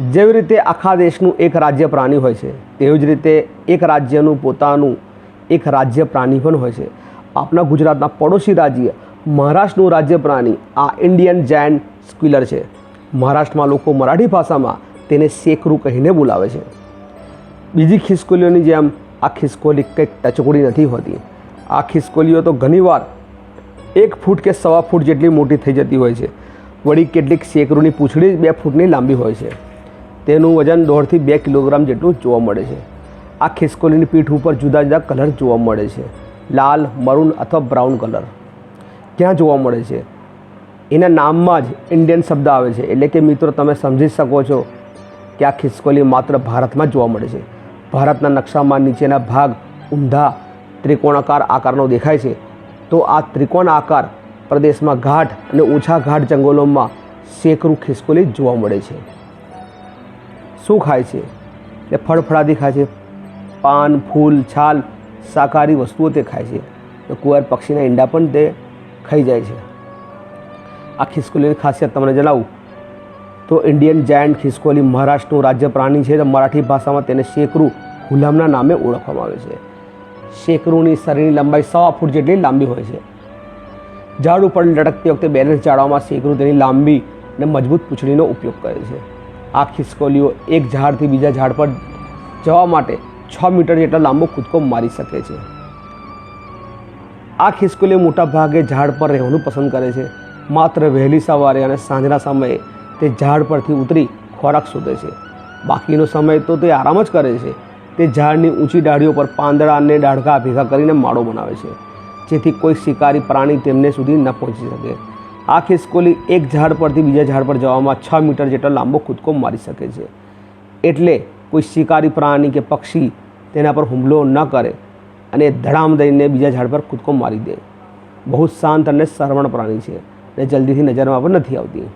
જેવી રીતે આખા દેશનું એક રાજ્ય પ્રાણી હોય છે, તેવી જ રીતે એક રાજ્યનું પોતાનું એક રાજ્ય પ્રાણી પણ હોય છે. આપણા ગુજરાતના પડોશી રાજ્ય, મહારાષ્ટ્રનું રાજ્ય પ્રાણી આ ઇન્ડિયન જાયન્ટ સ્ક્વિલર છે. મહારાષ્ટ્રમાં લોકો મરાઠી ભાષામાં તેને શેકરું કહીને બોલાવે છે. બીજી ખિસકોલીઓની જેમ આ ખિસકોલી કંઈક ટચકુડી નથી હોતી. આ ખિસકોલીઓ તો ઘણીવાર એક ફૂટ કે સવા ફૂટ જેટલી મોટી થઈ જતી હોય છે. વળી કેટલીક શેકરૂની પૂંછડી બે ફૂટની લાંબી હોય છે. તેનું વજન દોઢથી બે કિલોગ્રામ જેટલું જોવા મળે છે. આ ખિસકોલીની પીઠ ઉપર જુદા જુદા કલર જોવા મળે છે. લાલ, મરૂન અથવા બ્રાઉન કલર. ક્યાં જોવા મળે છે? એના નામમાં જ ઇન્ડિયન શબ્દ આવે છે. એટલે કે મિત્રો, તમે સમજી શકો છો કે આ ખિસકોલી માત્ર ભારતમાં જોવા મળે છે. ભારતના નકશામાં નીચેના ભાગ ઊંધા ત્રિકોણાકાર આકારનો દેખાય છે. તો આ ત્રિકોણ આકાર પ્રદેશમાં ઘાટ અને ઓછા ઘાટ જંગલોમાં શેકરું ખિસકોલી જોવા મળે છે. શું ખાય છે? એટલે ફળફળાદી ખાય છે, પાન, ફૂલ, છાલ, શાકાહારી વસ્તુઓ તે ખાય છે. તો કુવાર પક્ષીના ઈંડા પણ તે ખાઈ જાય છે. આ ખિસકોલીની ખાસિયત તમને જણાવું. તો ઇન્ડિયન જાયન્ટ ખિસકોલી મહારાષ્ટ્રનું રાજ્ય પ્રાણી છે મરાઠી ભાષામાં તેને શેકરું હુલામના નામે ઓળખવામાં આવે છે. શેકરુની શરીરની લંબાઈ સવા ફૂટ જેટલી લાંબી હોય છે. ઝાડ ઉપર લટકતી વખતે બેલેન્સ જાળવવામાં શેકરું તેની લાંબી અને મજબૂત પૂંછડીનો ઉપયોગ કરે છે. આ ખિસકોલીઓ એક ઝાડથી બીજા ઝાડ પર જવા માટે છ મીટર જેટલો લાંબો કૂદકો મારી શકે છે. આ ખિસકોલીઓ મોટા ભાગે ઝાડ પર રહેવાનું પસંદ કરે છે. માત્ર વહેલી સવારે અને સાંજના સમયે તે ઝાડ પરથી ઉતરી ખોરાક શોધે છે. બાકીનો સમય તો તે આરામ જ કરે છે. તે ઝાડની ઊંચી ડાળીઓ પર પાંદડા અને ડાળખા ભેગા કરીને માળો બનાવે છે. જેથી કોઈ શિકારી પ્રાણી તેમને સુધી ન પહોંચી શકે. આ ખિસકોલી એક ઝાડ પરથી બીજા ઝાડ પર જવામાં છ મીટર જેટલો લાંબો કૂદકો મારી શકે છે. એટલે કોઈ શિકારી પ્રાણી કે પક્ષી તેના પર હુમલો ન કરે અને ધડામ દઈને બીજા ઝાડ પર કૂદકો મારી દે. બહુ શાંત અને સરવણ પ્રાણી છે અને જલ્દીથી નજરમાં પણ નથી આવતી.